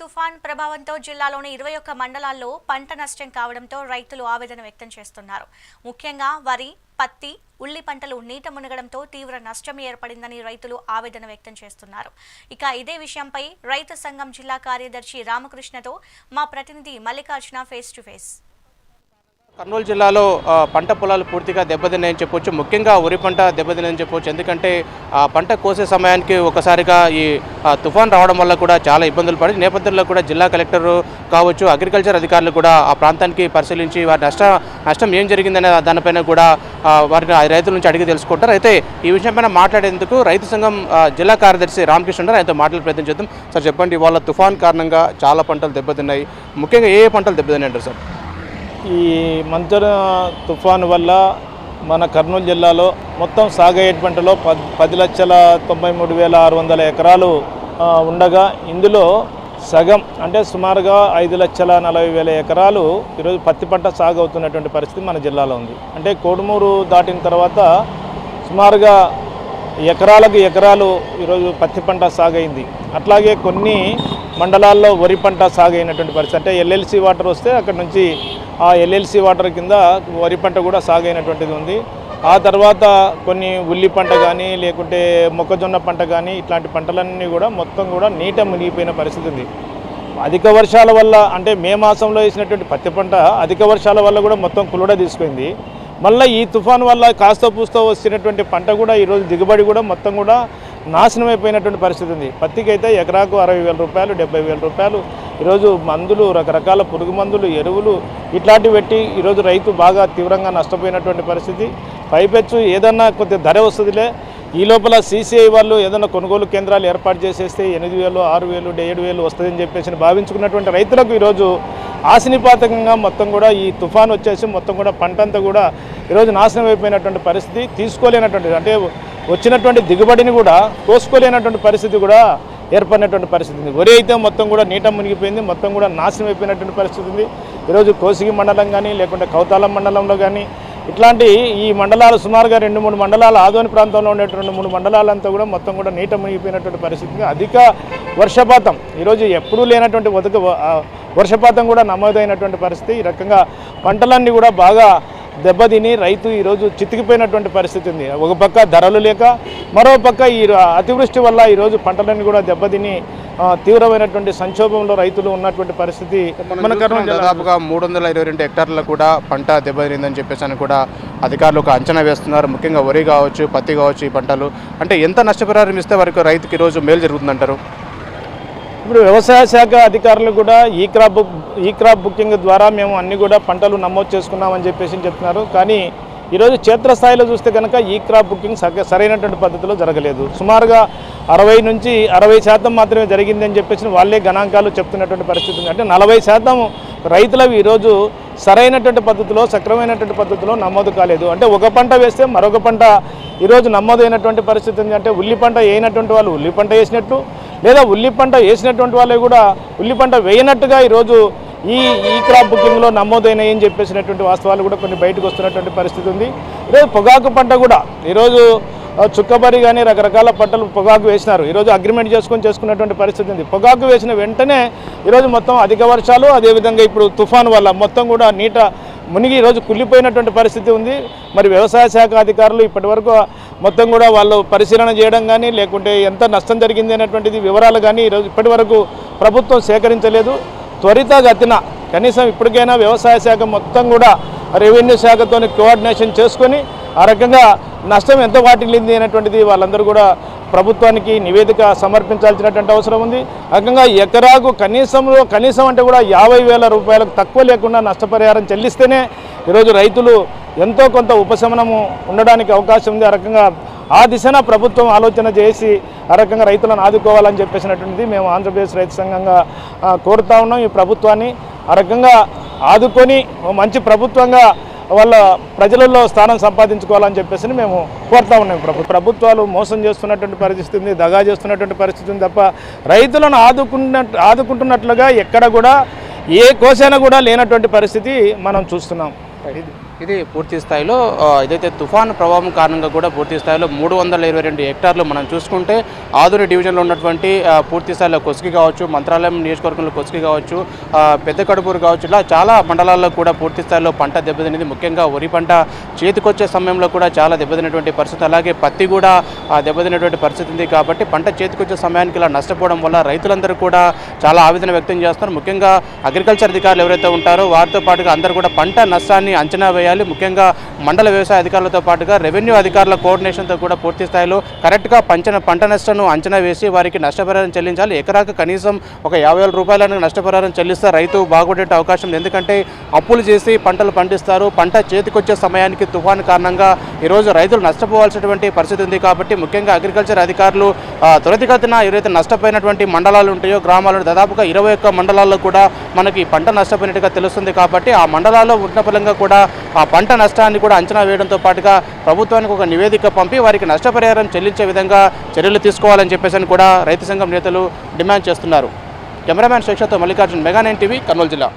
తుఫాన్ ప్రభావంతో జిల్లాలోని ఇరవై ఒక్క మండలాల్లో పంట నష్టం కావడంతో రైతులు ఆవేదన వ్యక్తం చేస్తున్నారు. ముఖ్యంగా వరి పత్తి ఉల్లి పంటలు నీట మునగడంతో తీవ్ర నష్టం ఏర్పడిందని రైతులు ఆవేదన వ్యక్తం చేస్తున్నారు. ఇక ఇదే విషయంపై రైతు సంఘం జిల్లా కార్యదర్శి రామకృష్ణతో మా ప్రతినిధి Mallikarjuna face to face Kurnool జిల్లాలో పంట పొలాలు పూర్తిగా దెబ్బతిన్నాయని చెప్పొచ్చు. ముఖ్యంగా వరి పంట దెబ్బతిన్నాయని చెప్పొచ్చు. ఎందుకంటే ఆ పంట కోసే సమయానికి ఒకసారిగా ఈ తుఫాన్ రావడం వల్ల కూడా చాలా ఇబ్బందులు పడి నేపథ్యంలో కూడా జిల్లా కలెక్టర్ కావచ్చు అగ్రికల్చర్ అధికారులు కూడా ఆ ప్రాంతానికి పరిశీలించి వారి నష్ట నష్టం ఏం జరిగిందనే దానిపైన కూడా వారిని రైతుల నుంచి అడిగి తెలుసుకుంటారు. అయితే ఈ విషయంపైన మాట్లాడేందుకు రైతు సంఘం జిల్లా కార్యదర్శి రామకృష్ణ ఆయనతో మాట్లాడే ప్రయత్నం చేద్దాం. సార్ చెప్పండి ఇవాళ తుఫాన్ కారణంగా చాలా పంటలు దెబ్బతిన్నాయి. ముఖ్యంగా ఏ ఏ పంటలు దెబ్బతిన్నాయంటారు సార్? ఈ మంచన తుఫాను వల్ల మన కర్నూలు జిల్లాలో మొత్తం సాగయ్యే పంటలో పద్ పది లక్షల తొంభై మూడు వేల ఆరు వందల ఎకరాలు ఉండగా ఇందులో సగం అంటే సుమారుగా ఐదు లక్షల నలభై వేల ఎకరాలు ఈరోజు పత్తి పంట సాగు అవుతున్నటువంటి పరిస్థితి మన జిల్లాలో ఉంది. అంటే కోడుమూరు దాటిన తర్వాత సుమారుగా ఎకరాలకు ఎకరాలు ఈరోజు పత్తి పంట సాగైంది. అట్లాగే కొన్ని మండలాల్లో వరి పంట సాగైనటువంటి పరిస్థితి అంటే ఎల్ఎల్సి వాటర్ వస్తే అక్కడ నుంచి ఆ ఎల్ఎల్సి వాటర్ కింద వరి పంట కూడా సాగైనటువంటిది ఉంది. ఆ తర్వాత కొన్ని ఉల్లి పంట కానీ లేకుంటే మొక్కజొన్న పంట కానీ ఇట్లాంటి పంటలన్నీ కూడా మొత్తం కూడా నీట మునిగిపోయిన పరిస్థితి ఉంది. అధిక వర్షాల వల్ల అంటే మే మాసంలో వేసినటువంటి పత్తి పంట అధిక వర్షాల వల్ల కూడా మొత్తం కులుడ తీసుకుంది. మళ్ళీ ఈ తుఫాన్ వల్ల కాస్త పూస్తో వచ్చినటువంటి పంట కూడా ఈరోజు దిగుబడి కూడా మొత్తం కూడా నాశనం అయిపోయినటువంటి పరిస్థితి ఉంది. పత్తికి అయితే ఎకరాకు అరవై వేల రూపాయలు డెబ్బై వేల రూపాయలు ఈరోజు మందులు రకరకాల పురుగు మందులు ఎరువులు ఇట్లాంటివి పెట్టి ఈరోజు రైతు బాగా తీవ్రంగా నష్టపోయినటువంటి పరిస్థితి. పైపెచ్చు ఏదన్నా కొద్ది ధర వస్తుందిలే. ఈ లోపల సీసీఐ వాళ్ళు ఏదైనా కొనుగోలు కేంద్రాలు ఏర్పాటు చేసేస్తే ఎనిమిది వేలు ఆరు వేలు ఏడు వేలు వస్తుందని చెప్పేసి భావించుకున్నటువంటి రైతులకు ఈరోజు ఆశనిపాతకంగా మొత్తం కూడా ఈ తుఫాన్ వచ్చేసి మొత్తం కూడా పంట అంతా కూడా ఈరోజు నాశనం అయిపోయినటువంటి పరిస్థితి. తీసుకోలేనటువంటి అంటే వచ్చినటువంటి దిగుబడిని కూడా కోసుకోలేనటువంటి పరిస్థితి కూడా ఏర్పడినటువంటి పరిస్థితి ఉంది. వరి అయితే మొత్తం కూడా నీట మునిగిపోయింది మొత్తం కూడా నాశనం అయిపోయినటువంటి పరిస్థితి ఉంది. ఈరోజు కోసిగి మండలం కానీ లేకుంటే కౌతాలం మండలంలో కానీ ఇట్లాంటి ఈ మండలాలు సుమారుగా రెండు మూడు మండలాలు ఆదోని ప్రాంతంలో ఉండేటువంటి మూడు మండలాలంతా కూడా మొత్తం కూడా నీట మునిగిపోయినటువంటి పరిస్థితి అధిక వర్షపాతం ఈరోజు ఎప్పుడూ లేనటువంటి ఒదుక వర్షపాతం కూడా నమోదైనటువంటి పరిస్థితి. ఈ రకంగా పంటలన్నీ కూడా బాగా దెబ్బతిని రైతు ఈరోజు చితికిపోయినటువంటి పరిస్థితి ఉంది. ఒక పక్క ధరలు లేక మరో పక్క ఈ అతివృష్టి వల్ల ఈరోజు పంటలన్నీ కూడా దెబ్బతిని తీవ్రమైనటువంటి సంక్షోభంలో రైతులు ఉన్నటువంటి పరిస్థితి మన కర్నూలు దాదాపుగా మూడు వందల ఇరవై రెండు హెక్టార్లకు కూడా పంట దెబ్బతిందని చెప్పేసి అని కూడా అధికారులు ఒక అంచనా వేస్తున్నారు. ముఖ్యంగా వరి కావచ్చు పత్తి కావచ్చు ఈ పంటలు. అంటే ఎంత నష్టపరిహారం ఇస్తే వరకు రైతుకి ఈరోజు మేలు జరుగుతుందంటారు? ఇప్పుడు వ్యవసాయ శాఖ అధికారులు కూడా ఈ క్రాప్ ఈ క్రాప్ బుకింగ్ ద్వారా మేము అన్ని కూడా పంటలు నమోదు చేసుకున్నామని చెప్పేసి చెప్తున్నారు. కానీ ఈరోజు క్షేత్రస్థాయిలో చూస్తే కనుక ఈ క్రాప్ బుకింగ్ సగ- సరైనటువంటి పద్ధతిలో జరగలేదు. సుమారుగా అరవై నుంచి అరవై శాతం మాత్రమే జరిగిందని చెప్పేసి వాళ్ళే గణాంకాలు చెప్తున్నటువంటి పరిస్థితి ఉంది. అంటే నలభై శాతం రైతులవి ఈరోజు సరైనటువంటి పద్ధతిలో సక్రమైనటువంటి పద్ధతిలో నమోదు కాలేదు. అంటే ఒక పంట వేస్తే మరొక పంట ఈరోజు నమోదైనటువంటి పరిస్థితి ఉంది. అంటే ఉల్లి పంట వేయనటువంటి వాళ్ళు ఉల్లి పంట వేసినట్టు లేదా ఉల్లి పంట వేసినటువంటి వాళ్ళే కూడా ఉల్లి పంట వేయనట్టుగా ఈరోజు ఈ ఈ క్రాప్ బుకింగ్లో నమోదైనాయని అని చెప్పేసినటువంటి వాస్తవాలు కూడా కొన్ని బయటకు వస్తున్నటువంటి పరిస్థితి ఉంది. ఈరోజు పొగాకు పంట కూడా ఈరోజు చుక్కబరి కానీ రకరకాల పంటలు పొగాకు వేసినారు. ఈరోజు అగ్రిమెంట్ చేసుకొని చేసుకున్నటువంటి పరిస్థితి ఉంది. పొగాకు వేసిన వెంటనే ఈరోజు మొత్తం అధిక వర్షాలు అదేవిధంగా ఇప్పుడు తుఫాను వల్ల మొత్తం కూడా నీట మునిగి ఈరోజు కుళ్ళిపోయినటువంటి పరిస్థితి ఉంది. మరి వ్యవసాయ శాఖ అధికారులు ఇప్పటివరకు మొత్తం కూడా వాళ్ళు పరిశీలన చేయడం కానీ లేకుంటే ఎంత నష్టం జరిగింది అనేటువంటిది వివరాలు కానీ ఈరోజు ఇప్పటివరకు ప్రభుత్వం సేకరించలేదు. త్వరితగతిన కనీసం ఇప్పటికైనా వ్యవసాయ శాఖ మొత్తం కూడా రెవెన్యూ శాఖతో కోఆర్డినేషన్ చేసుకొని ఆ రకంగా నష్టం ఎంత వాటిల్లింది అనేటువంటిది వాళ్ళందరూ కూడా ప్రభుత్వానికి నివేదిక సమర్పించాల్సినటువంటి అవసరం ఉంది. రకంగా ఎకరాకు కనీసంలో కనీసం అంటే కూడా యాభై వేల రూపాయలకు తక్కువ లేకుండా నష్టపరిహారం చెల్లిస్తేనే ఈరోజు రైతులు ఎంతో కొంత ఉపశమనము ఉండడానికి అవకాశం ఉంది. ఆ రకంగా ఆ దిశన ప్రభుత్వం ఆలోచన చేసి ఆ రకంగా రైతులను ఆదుకోవాలని చెప్పేసినటువంటిది మేము ఆంధ్రప్రదేశ్ రైతు సంఘంగా కోరుతా ఉన్నాం. ఈ ప్రభుత్వాన్ని ఆ రకంగా ఆదుకొని ఓ మంచి ప్రభుత్వంగా వాళ్ళ ప్రజలలో స్థానం సంపాదించుకోవాలని చెప్పేసి మేము కోరుతా ఉన్నాం. ప్రభు ప్రభుత్వాలు మోసం చేస్తున్నటువంటి పరిస్థితి ఉంది దగా చేస్తున్నటువంటి పరిస్థితి ఉంది తప్ప రైతులను ఆదుకున్న ఆదుకుంటున్నట్లుగా ఎక్కడ కూడా ఏ కోసైనా కూడా లేనటువంటి పరిస్థితి మనం చూస్తున్నాం. ఇది పూర్తి స్థాయిలో ఇదైతే ఏదైతే తుఫాను ప్రభావం కారణంగా కూడా పూర్తి స్థాయిలో మూడు వందల ఇరవై రెండు హెక్టార్లు మనం చూసుకుంటే ఆధునిక డివిజన్లో ఉన్నటువంటి పూర్తి స్థాయిలో కొసుకి కావచ్చు మంత్రాలయం నియోజకవర్గంలో కొసుకి కావచ్చు పెద్ద కడుపూరు కావచ్చు ఇలా చాలా మండలాల్లో కూడా పూర్తి స్థాయిలో పంట దెబ్బతినింది. ముఖ్యంగా వరి పంట చేతికొచ్చే సమయంలో కూడా చాలా దెబ్బతినటువంటి పరిస్థితి. అలాగే పత్తి కూడా దెబ్బతినటువంటి పరిస్థితి ఉంది కాబట్టి పంట చేతికొచ్చే సమయానికి ఇలా నష్టపోవడం వల్ల రైతులందరూ కూడా చాలా ఆవేదన వ్యక్తం చేస్తున్నారు. ముఖ్యంగా అగ్రికల్చర్ అధికారులు ఎవరైతే ఉంటారో వారితో పాటుగా అందరూ కూడా పంట నష్టాన్ని అంచనా వేయాలి. ముఖ్యంగా మండల వ్యవసాయ అధికారులతో పాటుగా రెవెన్యూ అధికారుల కోఆర్డినేషన్తో కూడా పూర్తి స్థాయిలో కరెక్ట్గా పంచన పంట నష్టను అంచనా వేసి వారికి నష్టపరిహారం చెల్లించాలి. ఎకరాకు కనీసం ఒక యాభై వేల రూపాయలను నష్టపరిహారం చెల్లిస్తే రైతు బాగుపడే అవకాశం ఉంది. ఎందుకంటే అప్పులు చేసి పంటలు పండిస్తారు. పంట చేతికొచ్చే సమయానికి తుఫాను కారణంగా ఈరోజు రైతులు నష్టపోవాల్సినటువంటి పరిస్థితి ఉంది కాబట్టి ముఖ్యంగా అగ్రికల్చర్ అధికారులు ఆ, త్వరితగతిన ఎవరైతే నష్టపోయినటువంటి మండలాలు ఉంటాయో గ్రామాలు దాదాపుగా ఇరవై ఒక్క మండలాల్లో కూడా మనకి పంట నష్టపోయినట్టుగా తెలుస్తుంది కాబట్టి ఆ మండలాల్లో ఉన్నపలంగా కూడా ఆ ఆ పంట నష్టాన్ని కూడా అంచనా వేయడంతో పాటుగా ప్రభుత్వానికి ఒక నివేదిక పంపి వారికి నష్టపరిహారం చెల్లించే విధంగా చర్యలు తీసుకోవాలని చెప్పేసి కూడా రైతు సంఘం నేతలు డిమాండ్ చేస్తున్నారు. Cameraman శిక్షతో Mallikarjun mega nine TV Kurnool జిల్లా.